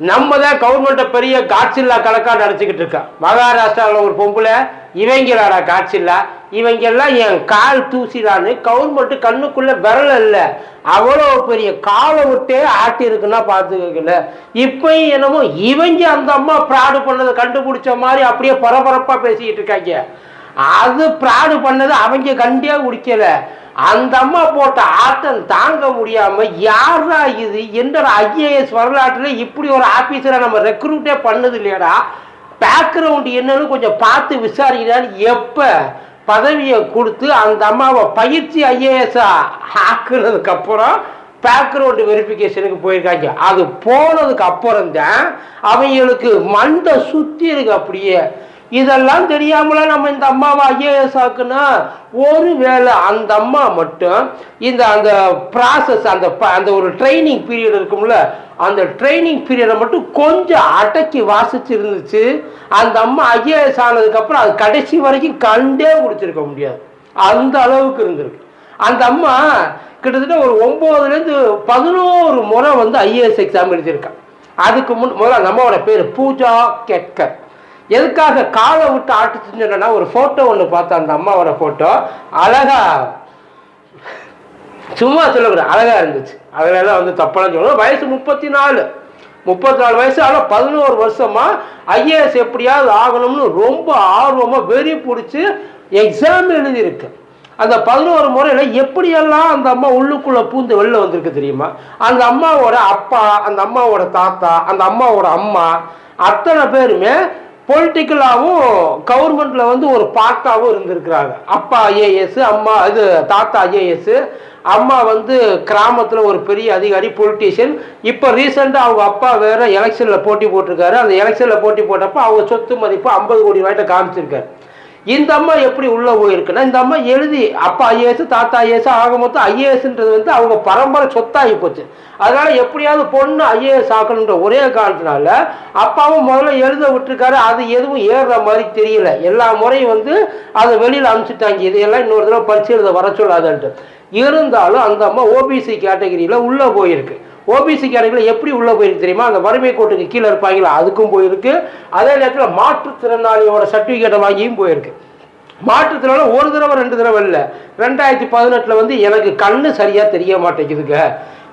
நம்ம தான் கவர்மெண்ட்டை பெரிய காட்சில்லா கணக்காக நினச்சிக்கிட்டு இருக்கா. மகாராஷ்டிராவில் ஒரு பொம்பளை இவங்களாடா காட்சில்லா. இவங்க எல்லாம் என் கால் தூசிடான்னு கவர்மெண்ட்டு கண்ணுக்குள்ளே விரல் இல்லை அவ்வளோ பெரிய காலை விட்டே ஆட்டி இருக்குன்னா பார்த்துக்கல இப்பயும் என்னமோ இவங்க அந்த அம்மா ப்ராடு பண்ணதை கண்டுபிடிச்ச மாதிரி அப்படியே பரபரப்பாக பேசிக்கிட்டு இருக்காங்க. அது ப்ராடு பண்ணதை அவங்க கண்டியாக குடிக்கலை. அந்த அம்மா போட்ட ஆட்டம் தாங்க முடியாம யாரா இது? என்னடா ஐஏஎஸ் வரலாற்றுல இப்படி ஒரு ஆபீசரை நம்ம ரெக்ரூட்டே பண்ணது இல்லையடா? பேக்ரவுண்ட் என்னன்னு கொஞ்சம் பார்த்து விசாரிக்கிறான்னு எப்ப? பதவியை கொடுத்து அந்த அம்மாவை பயிற்சி ஐஏஎஸ் ஆக்குனதுக்கு அப்புறம் பேக்ரவுண்ட் வெரிஃபிகேஷனுக்கு போயிருக்காங்க. அது போனதுக்கு அப்புறம் தான் அவங்களுக்கு மண்டை சுத்தி இருக்கு அப்படியே. இதெல்லாம் தெரியாமல நம்ம இந்த அம்மாவை ஐஏஎஸ் ஆக்குனா? ஒருவேளை அந்த அம்மா மட்டும் இந்த அந்த ப்ராசஸ் அந்த ப- அந்த ஒரு ட்ரைனிங் பீரியட் இருக்கும்ல அந்த ட்ரைனிங் பீரியடை மட்டும் கொஞ்சம் அடக்கி வாசிச்சு இருந்துச்சு அந்த அம்மா ஐஏஎஸ் ஆனதுக்கப்புறம் அது கடைசி வரைக்கும் கண்டே பிடிச்சிருக்க முடியாது. அந்த அளவுக்கு இருந்திருக்கு. அந்த அம்மா கிட்டத்தட்ட ஒரு ஒம்போதுலேருந்து பதினோரு முறை வந்து ஐஏஎஸ் எக்ஸாம் எழுதியிருக்கான் அதுக்கு முன் முதல்ல அந்த அம்மாவோட பேர் பூஜா கெட்கர். எதுக்காக காலை விட்டு ஆட்டுச்சுன்னு சொன்னா ஒரு ஃபோட்டோ ஒன்று பார்த்தேன் அந்த அம்மாவோட ஃபோட்டோ அழகா சும்மா சொல்லக்கூடாது அழகா இருந்துச்சு. அதெல்லாம் வந்து தப்பெல்லாம் சொல்லணும் வயசு முப்பத்தி நாலு முப்பத்தி நாலு வயசு ஆனால் பதினோரு வருஷமா ஐஏஎஸ் எப்படியாவது ஆகணும்னு ரொம்ப ஆர்வமாக வெறி பிடிச்சி எக்ஸாம் எழுதியிருக்கு. அந்த பதினோரு முறையில் எப்படியெல்லாம் அந்த அம்மா உள்ளுக்குள்ளே பூந்து வெளில வந்திருக்கு தெரியுமா? அந்த அம்மாவோட அப்பா அந்த அம்மாவோட தாத்தா அந்த அம்மாவோட அம்மா அத்தனை பேருமே பொலிட்டிக்கலாகவும் கவர்மெண்ட்டில் வந்து ஒரு பார்ட்டாகவும் இருந்திருக்கிறாங்க. அப்பா ஐஏஎஸ் அம்மா இது தாத்தா ஐஏஎஸ் அம்மா வந்து கிராமத்தில் ஒரு பெரிய அதிகாரி பொலிட்டீஷியன் இப்போ ரீசெண்டாக அவங்க அப்பா வேற எலெக்ஷனில் போட்டி போட்டிருக்காரு. அந்த எலெக்ஷனில் போட்டி போட்டப்போ அவங்க சொத்து மதிப்பு ஐம்பது கோடி ரூபாய்ட்ட காமிச்சிருக்காரு. இந்த அம்மா எப்படி உள்ள போயிருக்குன்னா இந்த அம்மா எழுதி அப்பா ஐஏஎஸ் தாத்தா ஐஏஎஸ் ஆக மொத்தம் ஐஏஎஸ்ன்றது வந்து அவங்க பரம்பரை சொத்தாகி போச்சு. அதனால எப்படியாவது பொண்ணு ஐஏஎஸ் ஆக்கணுன்ற ஒரே காரணத்தினால அப்பாவும் முதல்ல எழுத விட்டுருக்காரு அது எதுவும் ஏறுற மாதிரி தெரியல. எல்லா முறையும் வந்து அதை வெளியில் அனுப்பிச்சிட்டாங்க. இதையெல்லாம் இன்னொரு தடவை பரிசு எழுத வர சொல்லாதன்ட்டு. இருந்தாலும் அந்த அம்மா ஓபிசி கேட்டகரியில் உள்ளே போயிருக்கு. ஓபிசி எப்படி உள்ளே போயிருக்கு தெரியுமா? அந்த வறுமை கோட்டுக்கு கீழே இருப்பாங்களா அதுக்கும் போயிருக்கு. அதே நேரத்தில் மாற்றுத்திறனாளியோட சர்டிஃபிகேட்டை வாங்கியும் போயிருக்கு. மாற்றுத்திறனால ஒரு தடவை ரெண்டு தடவை இல்லை. ரெண்டாயிரத்தி பதினெட்டில் வந்து எனக்கு கண்ணு சரியாக தெரிய மாட்டேங்குதுங்க.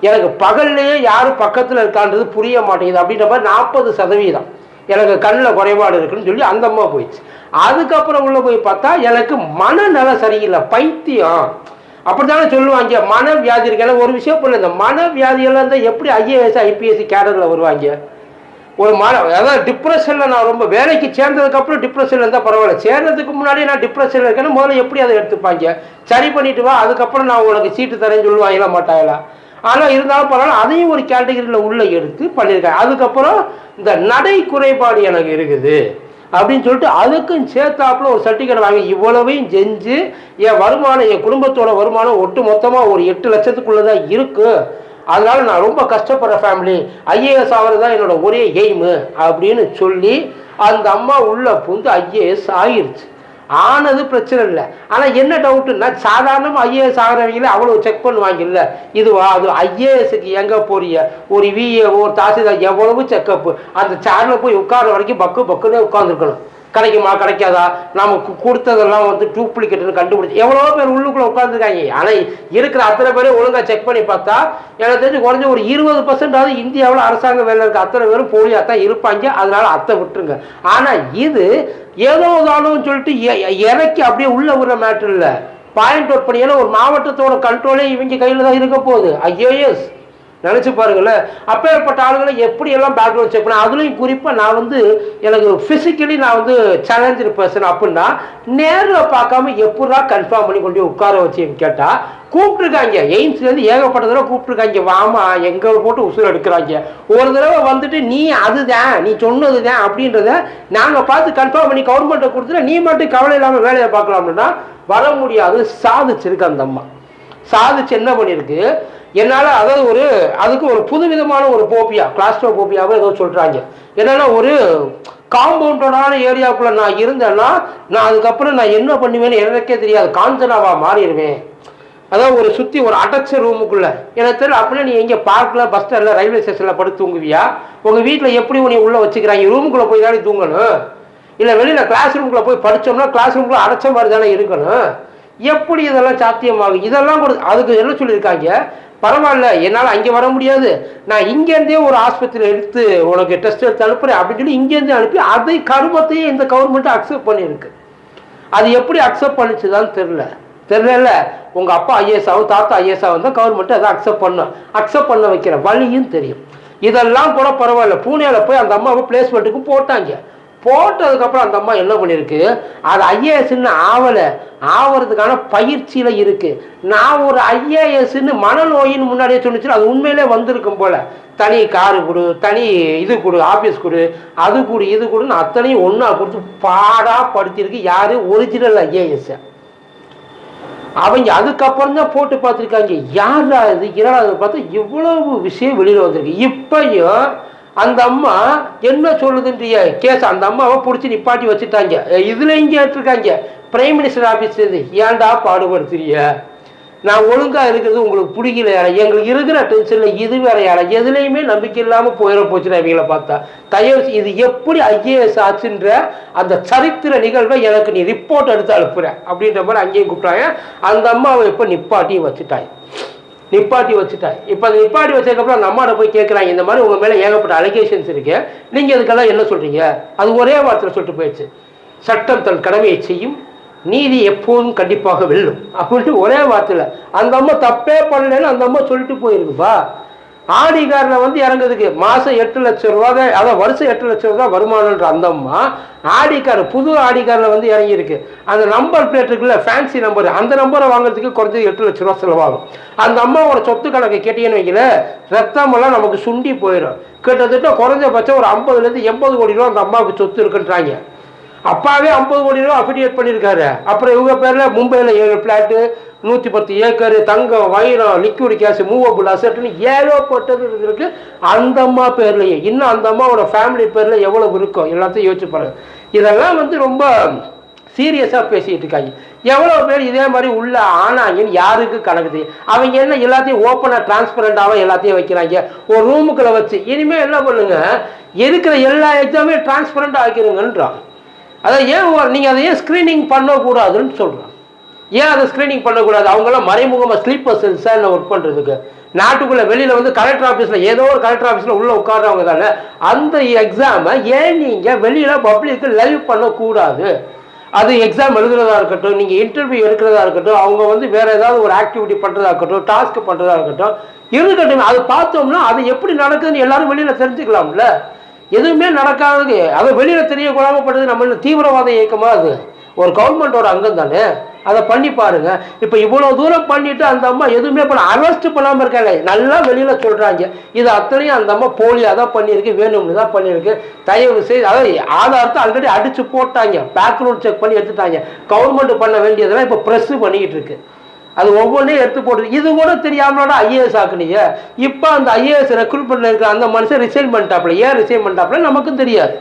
எனக்கு பகல்லையே யாரும் பக்கத்தில் இருக்கான்றது புரிய மாட்டேங்குது. அப்படின்ற மாதிரி நாற்பது சதவீதம். எனக்கு கண்ணில் குறைபாடு இருக்குன்னு சொல்லி அந்த அம்மா போயிடுச்சு. அதுக்கப்புறம் உள்ள போய் பார்த்தா எனக்கு மனநலம் சரியில்லை. பைத்தியம். அப்படித்தானே சொல்லுவாங்க? மனவியாதி இருக்கலாம் ஒரு விஷயம் பண்ணல இந்த மனவியாதியெல்லாம் இருந்தால் எப்படி ஐஏஎஸ் ஐபிஎஸ்சி கேடரில் வருவாங்க? ஒரு மன அதாவது டிப்ரெஷனில் நான் ரொம்ப வேலைக்கு சேர்ந்ததுக்கப்புறம் டிப்ரெஷனில் இருந்தால் பரவாயில்ல. சேர்ந்ததுக்கு முன்னாடி நான் டிப்ரெஷனில் இருக்கேன்னு முதல்ல எப்படி அதை எடுத்துப்பாங்க? சரி பண்ணிட்டு வா அதுக்கப்புறம் நான் உனக்கு சீட்டு தரேன்னு சொல்லுவாங்களா மாட்டாங்களா ஆனால் இருந்தாலும் பரவாயில்ல அதையும் ஒரு கேட்டகரியில் உள்ளே எடுத்து பண்ணியிருக்காங்க. அதுக்கப்புறம் இந்த நடை குறைபாடு எனக்கு இருக்குது. அப்படின்னு சொல்லிட்டு அதுக்கும் சேர்த்தாப்புல ஒரு சர்டிஃபிகேட் வாங்கி இவ்வளவையும் செஞ்சு என் வருமானம் என் குடும்பத்தோட வருமானம் ஒட்டு மொத்தமாக ஒரு எட்டு லட்சத்துக்குள்ளே தான் இருக்கு. அதனால நான் ரொம்ப கஷ்டப்படுற ஃபேமிலி ஐஏஎஸ் ஆகிறது தான் என்னோட ஒரே எய்மு அப்படின்னு சொல்லி அந்த அம்மா உள்ள புந்து ஐஏஎஸ் ஆயிடுச்சு ஆனது பிரச்சனை இல்லை. ஆனால் என்ன டவுட்டுன்னா சாதாரணமாக ஐஏஎஸ் ஆகிறவங்களே அவ்வளோ செக் பண்ணுவாங்க இல்லை இதுவா அது ஐஏஎஸ்க்கு எங்கே போறிய ஒரு விஏ ஒரு தாசில்தார் எவ்வளவு செக்கப்பு அந்த சேரில் போய் உட்கார வரைக்கும் பக்கு பக்குன்னே உட்காந்துருக்கணும் கிடைக்குமா கிடைக்காதா? நமக்கு கொடுத்ததெல்லாம் வந்து டூப்ளிகேட்னு கண்டுபிடிச்சி எவ்வளோ பேர் உள்ளுக்குள்ளே உட்காந்துருக்காங்க ஆனால் இருக்கிற அத்தனை பேரும் ஒழுங்காக செக் பண்ணி பார்த்தா எனக்கு தெரிஞ்சு குறைஞ்ச ஒரு இருபது பர்சன்டாவது இந்தியாவில் அரசாங்க வேலை இருக்க அத்தனை பேரும் போலியாக தான் இருப்பாங்க. அதனால அத்தை விட்டுருங்க. ஆனால் இது ஏதோ தானும் சொல்லிட்டு எ- இறக்கி அப்படியே உள்ளே விடுற மேட்ரு இல்லை. பாயிண்ட் அவுட் பண்ணி ஏன்னா ஒரு மாவட்டத்தோட கண்ட்ரோலே இவங்க கையில் தான் இருக்க போகுது. ஐஏஎஸ் நினச்சி பாருங்களேன் அப்பேற்பட்ட ஆளுகளை எப்படி எல்லாம் பேக்ரவுண்ட் செக் பண்ண அதுலேயும் குறிப்பாக நான் வந்து எனக்கு ஃபிசிக்கலி நான் வந்து சேலஞ்சு பர்சன் அப்படின்னா நேரில் பார்க்காம எப்படா கன்ஃபார்ம் பண்ணி கொண்டு உட்கார வச்சுன்னு கேட்டால் கூப்பிட்டுருக்காங்க. எய்ம்ஸ்லேருந்து ஏகப்பட்ட தடவை கூப்பிட்டுருக்காங்க. வாமா எங்களை போட்டு உசுர் எடுக்கிறாங்க. ஒரு தடவை வந்துட்டு நீ அதுதான் நீ சொன்னது தான் அப்படின்றத நாங்கள் பார்த்து கன்ஃபார்ம் பண்ணி கவர்மெண்ட்டை கொடுத்துட்டு நீ மட்டும் கவலை இல்லாமல் வேலையை பார்க்கலாம்னா வர முடியாது சாதிச்சிருக்கு அந்த அம்மா. சாதிச்சு என்ன பண்ணியிருக்கு என்னால் அதாவது ஒரு அதுக்கு ஒரு புதுவிதமான ஒரு போப்பியா கிளாஸ்ட்ரோ போப்பியாவோ ஏதோ சொல்கிறாங்க என்னன்னா ஒரு காம்பவுண்டடான ஏரியாவுக்குள்ளே நான் இருந்தேன்னா நான் அதுக்கப்புறம் நான் என்ன பண்ணுவேன்னு எனக்கே தெரியாது. காஞ்சனாவா மாறிடுவேன். அதாவது ஒரு சுற்றி ஒரு அடைச்ச ரூமுக்குள்ளே எனக்கு தெரியல அப்படின்னா நீ எங்கே பார்க்கில் பஸ் ஸ்டாண்டில் ரயில்வே ஸ்டேஷனில் படுத்து தூங்குவியா? உங்கள் வீட்டில் எப்படி உன்னை உள்ளே வச்சுக்கிறாங்க? ரூமுக்குள்ளே போய் தானே தூங்கணும். இல்லை வெளியில் கிளாஸ் ரூம்குள்ளே போய் படித்தோம்னா கிளாஸ் ரூமுக்குள்ள அடைச்ச மாதிரி தானே இருக்கணும். எப்படி இதெல்லாம் சாத்தியமாகும்? இதெல்லாம் கூட அதுக்கு என்ன சொல்லியிருக்காங்க? பரவாயில்ல என்னால் அங்கே வர முடியாது. நான் இங்கேருந்தே ஒரு ஆஸ்பத்திரியில் எடுத்து உனக்கு டெஸ்ட் எடுத்து அனுப்புகிறேன் அப்படின்னு சொல்லி இங்கேருந்து அனுப்பி அதை கருமத்தையே இந்த கவர்மெண்ட் அக்செப்ட் பண்ணியிருக்கு. அது எப்படி அக்செப்ட் பண்ணிச்சுதான்னு தெரில தெரியல. உங்கள் அப்பா ஐஏஎஸ் ஆகும் தாத்தா ஐஏஎஸ் ஆகும் தான் கவர்மெண்ட் அதை அக்செப்ட் பண்ணும் அக்செப்ட் பண்ண வைக்கிற வழியும் தெரியும். இதெல்லாம் கூட பரவாயில்ல. பூனேல போய் அந்த அம்மாவை பிளேஸ்மெண்ட்டுக்கும் போட்டாங்க. போட்டதுக்கப்புறம் அந்த அம்மா என்ன பண்ணியிருக்கு? அது ஐஏஎஸ்ன்னு ஆவலை. ஆவறதுக்கான பயிற்சியில் இருக்குது நான் ஒரு ஐஏஎஸ்ன்னு மனநோயின்னு முன்னாடியே சொன்னிச்சு அது உண்மையிலே வந்திருக்கும் போல். தனி காரு கொடு தனி இது கொடு ஆஃபீஸ் கொடு அது கொடு இது கொடுன்னு அத்தனையும் ஒன்றா கொடுத்து பாடாக படுத்தியிருக்கு யார்? ஒரிஜினல் ஐஏஎஸ் அவங்க அதுக்கப்புறம் தான் போட்டு பார்த்துருக்காங்க. யாரா இது? இரண்டாவது பார்த்தா இவ்வளவு விஷயம் வெளியில் வந்திருக்கு. இப்பையும் அந்த அம்மா என்ன சொல்லுதுன்றிய? கேஸ் அந்த அம்மாவை பிடிச்சி நிப்பாட்டி வச்சுட்டாங்க. இதுல இங்கே இருக்காங்க பிரைம் மினிஸ்டர் ஆஃபீஸ் ஏன்டா பாடுபடுத்துறிய நான் ஒழுங்காக இருக்கிறது உங்களுக்கு பிடிக்கல எங்களுக்கு இருக்கிற டென்ஷனில் இது வேற யாரா? எதுலையுமே நம்பிக்கை இல்லாமல் போயிட போச்சுன்னா இவங்களை பார்த்தா. தயவு இது எப்படி ஐஏஎஸ் ஆச்சுன்ற அந்த சரித்திர நிகழ்வை எனக்கு நீ ரிப்போர்ட் எடுத்து அனுப்புற அப்படின்ற மாதிரி அங்கேயும் கூப்பிட்டாங்க. அந்த அம்மாவை இப்போ நிப்பாட்டியும் வச்சுட்டாங்க. நிப்பாட்டி வச்சுட்டாங்க இப்போ அதை நிப்பாட்டி வச்சதுக்கப்புறம் அந்த அம்மாட்ட போய் கேட்குறாங்க இந்த மாதிரி உங்கள் மேலே ஏகப்பட்ட அலிகேஷன்ஸ் இருக்கு. நீங்கள் இதுக்கெல்லாம் என்ன சொல்கிறீங்க அது ஒரே வார்த்தையில் சொல்லிட்டு போயிடுச்சு. சட்டம் தன் கடமையை செய்யும் நீதி எப்போதும் கண்டிப்பாக வெல்லும். அப்படின்ட்டு ஒரே வார்த்தையில் அந்த அம்மா தப்பே பண்ணலைன்னு அந்த அம்மா சொல்லிட்டு போயிருக்குப்பா. ஆடிக்காரில் வந்து இறங்குதுக்கு மாதம் எட்டு லட்சம் ரூபா தான் அதான் வருஷம் எட்டு லட்சம் ரூபா வருமானன்ற அந்த அம்மா ஆடிக்கார் புது ஆடிக்காரில் வந்து இறங்கியிருக்கு. அந்த நம்பர் பிளேட் இருக்குல்ல ஃபேன்சி நம்பர் அந்த நம்பரை வாங்குறதுக்கு குறைஞ்சது எட்டு லட்ச ரூபா செலவாகும். அந்த அம்மாவோட சொத்து கணக்கு கேட்டீங்கன்னு வைக்கல ரத்தமெல்லாம் நமக்கு சுண்டி போயிடும். கிட்டத்தட்ட குறைஞ்சபட்சம் ஒரு ஐம்பதுலேருந்து எண்பது கோடி ரூபா அந்த அம்மாவுக்கு சொத்து இருக்குன்றாங்க. அப்பாவே ஐம்பது கோடி ரூபா அஃபிடியேட் பண்ணியிருக்காரு. அப்புறம் இவங்க பேரில் மும்பையில் ஏழு பிளாட்டு நூற்றி பத்து ஏக்கர் தங்கம் வைரம் லிக்விட் கேஸ் மூவபிள் அசட்னு ஏகப்பட்டது இருக்கு. அந்த அம்மா பேர்லயே இன்னும் அந்த அம்மாவோட ஃபேமிலி பேரில் எவ்வளவு இருக்கும் எல்லாத்தையும் யோசிச்சு பாருங்க. இதெல்லாம் வந்து ரொம்ப சீரியஸாக பேசிகிட்டு இருக்காங்க. எவ்வளோ பேர் இதே மாதிரி உள்ள ஆனாங்கன்னு யாருக்கு கணக்குது அவங்க என்ன எல்லாத்தையும் ஓப்பனாக டிரான்ஸ்பரண்டாக எல்லாத்தையும் வைக்கிறாங்க. ஒரு ரூமுக்குள்ள வச்சு இனிமேல் என்ன பண்ணுங்க? இருக்கிற எல்லா எக்ஸாமையும் டிரான்ஸ்பரண்டாக ஆக்கிருங்கன்றான் அதான் ஏன் நீங்கள் அதை ஏன் ஸ்க்ரீனிங் பண்ணக்கூடாதுன்னு சொல்கிறான் ஏன் அதை ஸ்க்ரீனிங் பண்ணக்கூடாது? அவங்களாம் மறைமுகமாக ஸ்லீப்பர் செல்ஸாக ஒர்க் பண்ணுறதுக்கு நாட்டுக்குள்ளே வெளியில் வந்து கலெக்டர் ஆஃபீஸில் ஏதோ ஒரு கலெக்டர் ஆஃபீஸில் உள்ளே உட்காடுறவங்க தானே அந்த எக்ஸாமை ஏன் நீங்கள் வெளியில் பப்ளிக்கு லைவ் பண்ணக்கூடாது? அது எக்ஸாம் எழுதுறதா இருக்கட்டும் நீங்கள் இன்டர்வியூ எடுக்கிறதா இருக்கட்டும் அவங்க வந்து வேறு ஏதாவது ஒரு ஆக்டிவிட்டி பண்ணுறதா இருக்கட்டும் டாஸ்க் பண்ணுறதா இருக்கட்டும் இருக்கட்டும். அது பார்த்தோம்னா அது எப்படி நடக்குதுன்னு எல்லாரும் வெளியில் தெரிஞ்சுக்கலாம்ல. எதுவுமே நடக்காதது. அதை வெளியில் தெரியக்கூடாமல் பண்ணுறது நம்ம தீவிரவாத இயக்கமாக அது? ஒரு கவர்மெண்டோட அங்கம் தானே? அதை பண்ணி பாருங்க. இப்போ இவ்வளோ தூரம் பண்ணிட்டு அந்த அம்மா எதுவுமே பண்ண அரெஸ்ட் பண்ணாமல் இருக்காங்க நல்லா வெளியில் சொல்கிறாங்க இது அத்தனையும் அந்த அம்மா போலியாக தான் பண்ணியிருக்கு வேணும்னு தான் பண்ணியிருக்கு. தயவு செய்து அதாவது ஆதாரத்தை ஆல்ரெடி அடித்து போட்டாங்க. பேக்ரவுண்ட் செக் பண்ணி எடுத்துட்டாங்க. கவர்மெண்ட் பண்ண வேண்டியதெல்லாம் இப்போ ப்ரெஸ்ஸு பண்ணிக்கிட்டு இருக்கு. அது ஒவ்வொன்றையும் எடுத்து போட்டு இது கூட தெரியாமலோட ஐஏஎஸ் ஆக்குனீங்க இப்போ அந்த ஐஏஎஸ் ரெக்ரூட்மெண்ட்ல இருக்கிற அந்த மனுஷன் ரிசைன் பண்ணிட்டாப்ல ஏன் ரிசைன் பண்ணிட்டாப்ல நமக்கும் தெரியாது.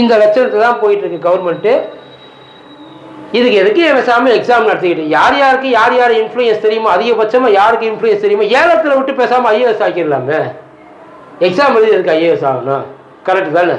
இந்த லட்சணத்தை தான் போயிட்டு இருக்கு கவர்மெண்ட்டு இதுக்கு எதுக்கு பேசாம எக்ஸாம் நடத்திக்கிட்டு? யார் யாருக்கு யார் யார் இன்ஃப்ளூயன்ஸ் தெரியுமோ அதிகபட்சமா யாருக்கு இன்ஃப்ளூயன்ஸ் தெரியுமோ ஏலத்தில் விட்டு பேசாம ஐஏஎஸ் ஆக்கிடலாமே. எக்ஸாம் எழுதி எதுக்கு ஐஏஎஸ் ஆகணும். கரெக்ட் தானே?